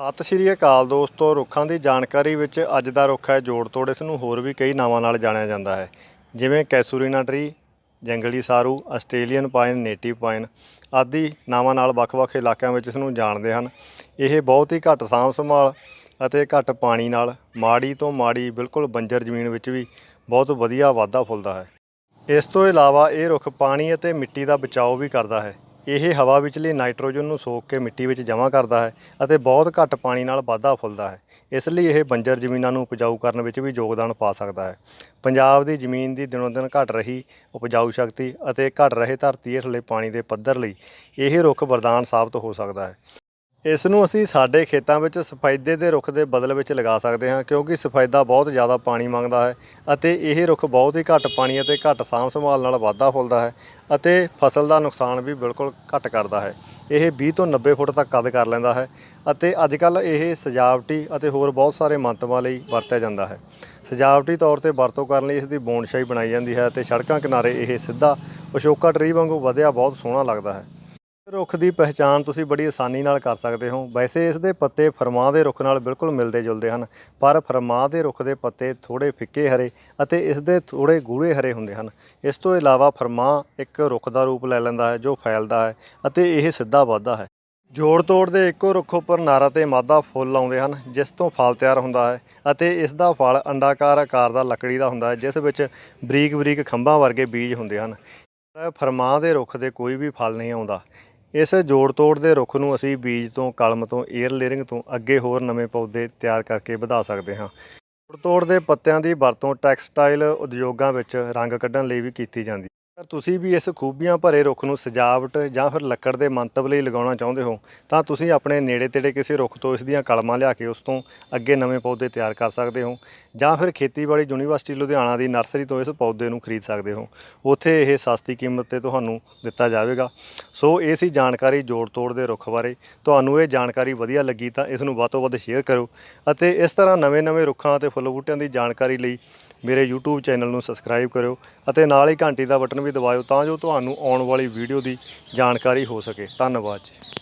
ਸਤਿ ਸ਼੍ਰੀ ਅਕਾਲ ਦੋਸਤੋ, ਰੁੱਖਾਂ ਦੀ ਜਾਣਕਾਰੀ ਵਿੱਚ ਅੱਜ ਦਾ ਰੁੱਖ ਹੈ ਜੋੜ ਤੋੜ ਇਸ ਨੂੰ ਹੋਰ ਵੀ ਕਈ ਨਾਵਾਂ ਨਾਲ ਜਾਣਿਆ ਜਾਂਦਾ ਹੈ। ਜਿਵੇਂ ਕੈਸੂਰੀਨਾ ਟਰੀ ਜੰਗਲੀ ਸਾਰੂ, ਆਸਟ੍ਰੇਲੀਅਨ ਪਾਈਨ, ਨੇਟਿਵ ਪਾਈਨ ਆਦਿ ਨਾਵਾਂ ਨਾਲ ਵੱਖ-ਵੱਖ ਇਲਾਕਿਆਂ ਵਿੱਚ ਇਸ ਨੂੰ ਜਾਣਦੇ ਹਨ। ਇਹ ਬਹੁਤ ਹੀ ਘੱਟ ਸਾਂਭ ਸੰਭਾਲ ਅਤੇ ਘੱਟ ਪਾਣੀ ਨਾਲ ਮਾੜੀ ਤੋਂ ਮਾੜੀ ਬਿਲਕੁਲ ਬੰਜਰ ਜ਼ਮੀਨ ਵਿੱਚ ਵੀ ਬਹੁਤ ਵਧੀਆ ਵਾਧਾ ਫੁੱਲਦਾ ਹੈ। ਇਸ ਤੋਂ ਇਲਾਵਾ ਇਹ ਰੁੱਖ ਪਾਣੀ ਅਤੇ ਮਿੱਟੀ ਦਾ ਬਚਾਓ ਵੀ ਕਰਦਾ ਹੈ। ਇਹ ਹਵਾ ਵਿਚਲੀ ਨਾਈਟ੍ਰੋਜਨ ਨੂੰ ਸੋਖ ਕੇ ਮਿੱਟੀ ਵਿੱਚ ਜਮ੍ਹਾਂ ਕਰਦਾ ਹੈ ਅਤੇ ਬਹੁਤ ਘੱਟ ਪਾਣੀ ਨਾਲ ਵਾਧਾ ਫੁੱਲਦਾ ਹੈ। ਇਸ ਲਈ ਇਹ ਬੰਜਰ ਜ਼ਮੀਨਾਂ ਨੂੰ ਉਪਜਾਊ ਕਰਨ ਵਿੱਚ ਵੀ ਯੋਗਦਾਨ ਪਾ ਸਕਦਾ ਹੈ। ਪੰਜਾਬ ਦੀ ਜ਼ਮੀਨ ਦੀ ਦਿਨੋਂ ਦਿਨ ਘਟ ਰਹੀ ਉਪਜਾਊ ਸ਼ਕਤੀ ਅਤੇ ਘਟ ਰਹੇ ਧਰਤੀ ਹੇਠਲੇ ਪਾਣੀ ਦੇ ਪੱਧਰ ਲਈ ਇਹ ਰੁੱਖ ਵਰਦਾਨ ਸਾਬਤ ਹੋ ਸਕਦਾ ਹੈ। ਇਸ ਨੂੰ ਅਸੀਂ ਸਾਡੇ ਖੇਤਾਂ ਵਿੱਚ ਸਫੈਦੇ ਦੇ ਰੁੱਖ ਦੇ ਬਦਲ ਵਿੱਚ ਲਗਾ ਸਕਦੇ ਹਾਂ, ਕਿਉਂਕਿ ਸਫੈਦਾ ਬਹੁਤ ਜ਼ਿਆਦਾ ਪਾਣੀ ਮੰਗਦਾ ਹੈ ਅਤੇ ਇਹ ਰੁੱਖ ਬਹੁਤ ਹੀ ਘੱਟ ਪਾਣੀ ਅਤੇ ਘੱਟ ਸਾਂਭ ਸੰਭਾਲ ਨਾਲ ਵਾਧਾ ਫੁੱਲਦਾ ਹੈ ਅਤੇ ਫਸਲ ਦਾ ਨੁਕਸਾਨ ਵੀ ਬਿਲਕੁਲ ਘੱਟ ਕਰਦਾ ਹੈ। ਇਹ 20 ਤੋਂ 90 ਫੁੱਟ ਤੱਕ ਕੱਦ ਕਰ ਲੈਂਦਾ ਹੈ ਅਤੇ ਅੱਜ ਕੱਲ ਇਹ ਸਜਾਵਟੀ ਅਤੇ ਹੋਰ ਬਹੁਤ ਸਾਰੇ ਮੰਤਵਾਂ ਲਈ ਵਰਤਿਆ ਜਾਂਦਾ ਹੈ। ਸਜਾਵਟੀ ਤੌਰ ਤੇ ਵਰਤੋਂ ਕਰਨ ਲਈ ਇਸ ਦੀ ਬੋਨਸ਼ਾਈ ਬਣਾਈ ਜਾਂਦੀ ਹੈ ਅਤੇ ਸੜਕਾਂ ਕਿਨਾਰੇ ਇਹ ਸਿੱਧਾ ਅਸ਼ੋਕਾ ਟਰੀ ਵਾਂਗੂ ਵਧਿਆ, ਬਹੁਤ ਸੋਹਣਾ ਲੱਗਦਾ ਹੈ। ਰੁੱਖ ਦੀ ਪਹਿਚਾਣ ਤੁਸੀਂ ਬੜੀ ਆਸਾਨੀ ਨਾਲ ਕਰ ਸਕਦੇ ਹੋ। ਵੈਸੇ ਇਸ ਦੇ ਪੱਤੇ ਫਰਮਾਂ ਦੇ ਰੁੱਖ ਨਾਲ ਬਿਲਕੁਲ ਮਿਲਦੇ ਜੁਲਦੇ ਹਨ, ਪਰ ਫਰਮਾਂ ਦੇ ਰੁੱਖ ਦੇ ਪੱਤੇ ਥੋੜੇ ਫਿੱਕੇ ਹਰੇ ਅਤੇ ਇਸ ਦੇ ਥੋੜੇ ਗੂੜੇ ਹਰੇ ਹੁੰਦੇ ਹਨ। ਇਸ ਤੋਂ ਇਲਾਵਾ ਫਰਮਾਂ ਇੱਕ ਰੁੱਖ ਦਾ ਰੂਪ ਲੈ ਲੈਂਦਾ ਹੈ, ਜੋ ਫੈਲਦਾ ਹੈ ਅਤੇ ਇਹ ਸਿੱਧਾ ਵੱਧਦਾ ਹੈ। ਜੋੜ ਤੋੜ ਦੇ ਇੱਕੋ ਰੁੱਖ ਉੱਪਰ ਨਾਰਾ ਤੇ ਮਾਦਾ ਫੁੱਲ ਆਉਂਦੇ ਹਨ, ਜਿਸ ਤੋਂ ਫਲ ਤਿਆਰ ਹੁੰਦਾ ਹੈ ਅਤੇ ਇਸ ਦਾ ਫਲ ਅੰਡਾਕਾਰ ਆਕਾਰ ਦਾ ਲੱਕੜੀ ਦਾ ਹੁੰਦਾ ਹੈ, ਜਿਸ ਵਿੱਚ ਬਰੀਕ ਬਰੀਕ ਖੰਭਾਂ ਵਰਗੇ ਬੀਜ ਹੁੰਦੇ ਹਨ। ਪਰ ਫਰਮਾਂ ਦੇ ਰੁੱਖ ਦੇ ਕੋਈ ਵੀ ਫਲ ਨਹੀਂ ਆਉਂਦਾ। ਇਸ ਜੋੜ ਤੋੜ ਦੇ ਰੁੱਖ ਨੂੰ ਅਸੀਂ ਬੀਜ ਤੋਂ, ਕਲਮ ਤੋਂ 에ਅਰ ਲੇਅਰਿੰਗ ਤੋਂ ਅੱਗੇ ਹੋਰ ਨਵੇਂ ਪੌਦੇ ਤਿਆਰ ਕਰਕੇ ਵਧਾ ਸਕਦੇ ਹਾਂ। ਜੋੜ ਤੋੜ ਦੇ ਪੱਤਿਆਂ ਦੀ ਵਰਤੋਂ ਟੈਕਸਟਾਈਲ ਉਦਯੋਗਾਂ ਵਿੱਚ ਰੰਗ ਕੱਢਣ ਲਈ ਵੀ ਕੀਤੀ ਜਾਂਦੀ ਅਗਰ ਤੁਸੀਂ ਵੀ ਇਸ ਖੂਬੀਆਂ ਭਰੇ ਰੁੱਖ ਨੂੰ ਸਜਾਵਟ ਜਾਂ ਫਿਰ ਲੱਕੜ ਦੇ ਮੰਤਵ ਲਈ ਲਗਾਉਣਾ ਚਾਹੁੰਦੇ ਹੋ, ਤਾਂ ਤੁਸੀਂ ਆਪਣੇ ਨੇੜੇ ਤੇੜੇ ਕਿਸੇ ਰੁੱਖ ਤੋਂ ਇਸ ਦੀਆਂ ਕਲਮਾਂ ਲਿਆ ਕੇ ਉਸ ਤੋਂ ਅੱਗੇ ਨਵੇਂ ਪੌਦੇ ਤਿਆਰ ਕਰ ਸਕਦੇ ਹੋ ਜਾਂ ਫਿਰ ਖੇਤੀਬਾੜੀ ਯੂਨੀਵਰਸਿਟੀ ਲੁਧਿਆਣਾ ਦੀ ਨਰਸਰੀ ਤੋਂ ਇਸ ਪੌਦੇ ਨੂੰ ਖਰੀਦ ਸਕਦੇ ਹੋ। ਉੱਥੇ ਇਹ ਸਸਤੀ ਕੀਮਤ ਤੇ ਤੁਹਾਨੂੰ ਦਿੱਤਾ ਜਾਵੇਗਾ। ਸੋ ਇਹ ਸੀ ਜਾਣਕਾਰੀ ਜੋੜ ਤੋੜ ਦੇ ਰੁੱਖ ਬਾਰੇ। ਤੁਹਾਨੂੰ ਇਹ ਜਾਣਕਾਰੀ ਵਧੀਆ ਲੱਗੀ ਤਾਂ ਇਸ ਨੂੰ ਵੱਧ ਤੋਂ ਵੱਧ ਸ਼ੇਅਰ ਕਰੋ ਅਤੇ ਇਸ ਤਰ੍ਹਾਂ ਨਵੇਂ-ਨਵੇਂ ਰੁੱਖਾਂ ਅਤੇ ਫੁੱਲ ਬੂਟਿਆਂ ਦੀ ਜਾਣਕਾਰੀ ਲਈ ਮੇਰੇ YouTube ਚੈਨਲ ਨੂੰ ਸਬਸਕ੍ਰਾਈਬ ਕਰਿਓ ਅਤੇ ਨਾਲ ਹੀ ਘੰਟੀ ਦਾ ਬਟਨ ਵੀ ਦਬਾਇਓ ਤਾਂ ਜੋ ਤੁਹਾਨੂੰ ਆਉਣ ਵਾਲੀ ਵੀਡੀਓ ਦੀ ਜਾਣਕਾਰੀ ਹੋ ਸਕੇ। ਧੰਨਵਾਦ ਜੀ।